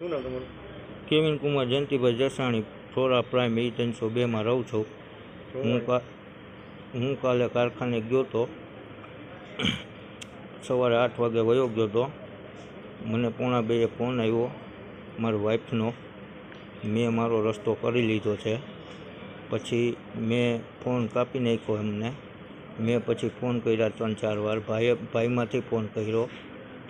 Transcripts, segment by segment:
શું નામ તમારું? Kevin Kumar Jayantibhai Jasani Flora Prime A ત્રણસો બેમાં રહું છું. હું કા હું કાલે કારખાને ગયો તો સવારે આઠ વાગે વયો ગયો તો મને પોણા બેએ ફોન આવ્યો મારી વાઈફનો. મેં મારો રસ્તો કરી લીધો છે. પછી મેં ફોન કાપી નાખ્યો એમને. મેં પછી ફોન કર્યા ત્રણ ચાર વાર. ભાઈએ ભાઈમાંથી ફોન કર્યો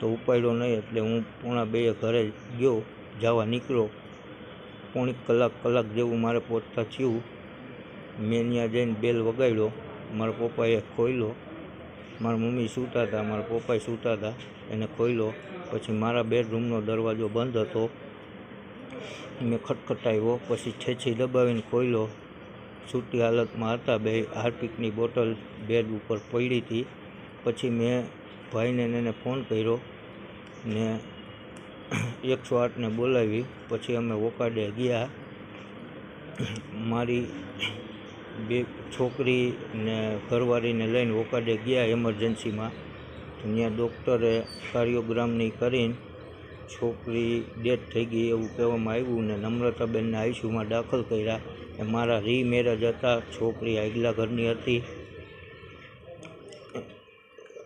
તો ઉપાડ્યો નહીં એટલે હું પોણા બેએ ઘરે ગયો. જવા નીકળ્યો પોણી કલાક કલાક જેવું મારે પહોંચતા થયું. મેં ત્યાં જઈને બેલ વગાડ્યો. મારા પપ્પાએ ખોલ્યો મારા મમ્મી સૂતા હતા. મારા પપ્પાએ સૂતા હતા. એને ખોલ્યો પછી મારા બેડરૂમનો દરવાજો બંધ હતો. મેં ખટખટાવ્યો. પછી છેછી દબાવીને ખોલ્યો સૂતી હાલતમાં હતા બે હાર્પિકની બોટલ બેડ ઉપર પડી હતી. પછી મેં ભાઈને એને ફોન કર્યો ને એકસો આઠને બોલાવી. પછી અમે ઓકાડે ગયા. મારી બે છોકરી ને ઘરવાળીને લઈને ઓકાડે ગયા એમરજન્સીમાં ત્યાં ડૉક્ટરે કાર્યોગ્રામની કરીને છોકરી ડેથ થઈ ગઈ એવું કહેવામાં આવ્યું ને નમ્રતાબેનને આઈસીયુમાં દાખલ કર્યા. એ મારા રીમેરેજ હતા. છોકરી આગલા ઘરની હતી.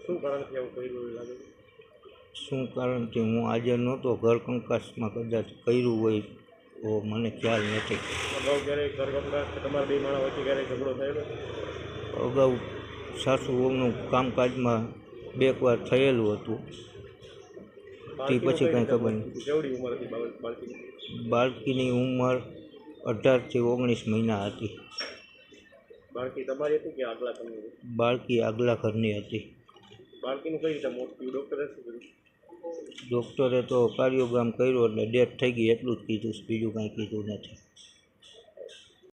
શું કર્યું એવું લાગે? શું કારણથી હું હાજર નહોતો ઘર કંકાસમાં કદાચ કર્યું હોય તો મને ખ્યાલ નથી. અગાઉ કે સાસુ વહુનું કામકાજમાં બે એક વાર થયેલું હતું. તે પછી કાંઈ ખબર નહીં. બાળકીની? ઉંમર અઢારથી ઓગણીસ મહિના હતી. બાળકી તમારી હતી કે આગલા બાળકી આગલા ઘરની હતી. બાળકીનું કઈ રીતે મોત થયું? ડૉક્ટરે શું કર્યું? ડૉક્ટરે તો કાર્યોગ્રામ કર્યો એટલે ડેથ થઈ ગઈ, એટલું જ કીધું બીજું કાંઈ કીધું નથી.